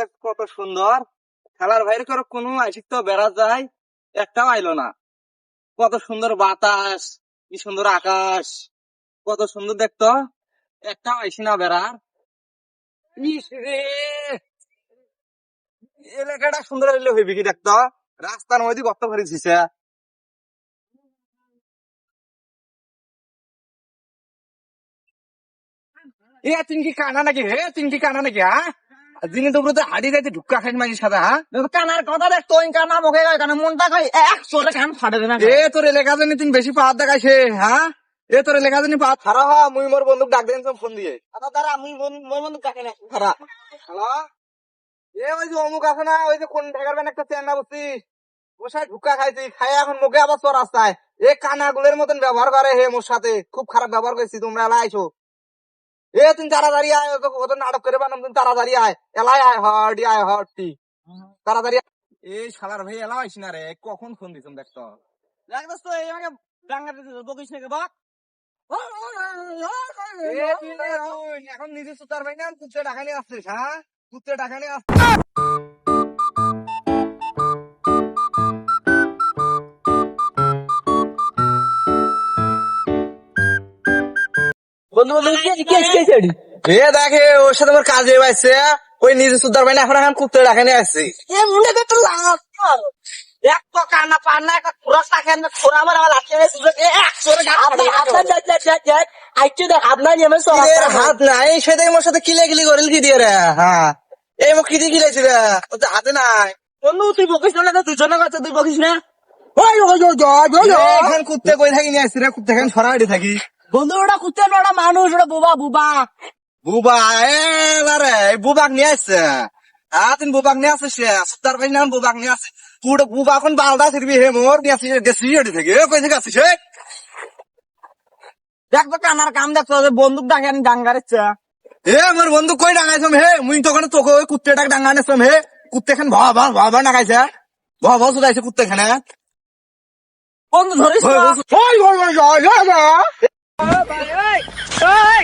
দেখ কত সুন্দর। খেলার বাইরে করে কোনো আইসিক তো বেড়া যায়, একটাও আইলো না। কত সুন্দর বাতাস, কি সুন্দর আকাশ, কত সুন্দর দেখতো, একটাও আইসি না বেড়ার এলাকাটা সুন্দর হইলে হইবে কি দেখতো? রাস্তার মধ্যে গর্ত ভরে দিছে এ তুমি কি কানা নাকি? হে তুমি কি কানা নাকি হ্যাঁ দিনে দুপুরে তো হাড়ি যাইতে ঢুকা খাই মাঝে সাদা হ্যাঁ কানার কথা দেখ তোর কানা মুখে গায় কানা মনটা খাই একশো কান ফাটে না এ তোর এলাকা জানি তুমি বেশি পাহাড় দেখাইছে হ্যাঁ এ তোর এলাকা জানি খারা হা মুই মোর বন্ধুক ডাক দেন ফোন দিয়ে। আচ্ছা দাঁড়া আমি মন মন কাকে না। খারা। হ্যালো? এ ওই যে অমুক আছে না ওই যে কোন ঠেকার বেন একটা চেঙ্গা বসছি বসায় ঢুকা খাইছি খাই এখন মুখে আবার তোর রাস্তায়। এ কানা গুলের মতন ব্যবহার করে হে মোর সাথে। খুব খারাপ ব্যবহার করছি তোমরা এলা আইছো। এ তুমি তাড়াতাড়ি আয় ওকে কত নাটক করে বানাম তুমি তাড়াতাড়ি আয়। এলাই আয় হটি আয় হটি তাড়াতাড়ি এই শালার ভাই এলা আইস না রে কখন ফোন দিছম দেখ তো। দেখ দোস্ত এই আমাকে ডাঙ্গা দিতে বকিস নাকি বাক? এখন নিজে সুতার ভাই না কুত্তে ডাকানি আসছিস হ্যাঁ? কুত্তে ডাকানি আসছিস বন্ধু বন্ধু কি কি কি কি এ দেখে ওর সাথে আমার কাজে পাইছে। ওই নিজে সুতার ভাই এখন এখন কুত্তে টাকা নিয়ে আসছি। এ মুন্ডে তো লাভ এক তো কানা পান্না একটা খোরাস থাকে না খোরা আমার আমার আছে একশো আপনার দেখ আপনার নিয়মে হাত নাই সেটাই মোর সাথে কিলে কিলি করিল কি দিয়ে রে? হ্যাঁ এই মুখ কিদি কিলেছি রে? ওর হাতে নাই। বন্ধু তুই বকিস না তো দুজনে কথা তুই বকিস না। ওই ওই ওই ওই এ, এখন কুত্তে কই থাকি নিয়ে আসছি রে? কুত্তে এখন সরাই থাকি। বন্ধু ওটা কুত্তে ওটা মানুষ ওটা বুবা বুবা। বুবা এ বারে এই বুবাক নিয়ে আসছে। তুমি বুবাক নিয়ে আসছিস রে সুতার ভাই না বুবাক নিয়ে আসছে। পুরো বুবা এখন বালদা ফিরবি হে মোর নিয়ে আসছিস গেছি রেডি থেকে। কই থেকে আসছিস হে? দেখ তো কানার কাম দেখতো যে বন্দুক ডাকে আমি ডাঙ্গার ইচ্ছা। এ মোর বন্ধু কই ডাঙাইছম হে? মুই তখন তোকে ওই কুত্তেটাক ডাঙা নেছম হে। কুত্তে খান ভা ভা ভা ভা ডাঙাইছে ভা ভা সুদাইছে কুত্তে খানে বন্ধু ধরিস ওই। ওই ওই ওই ওই ওই ওই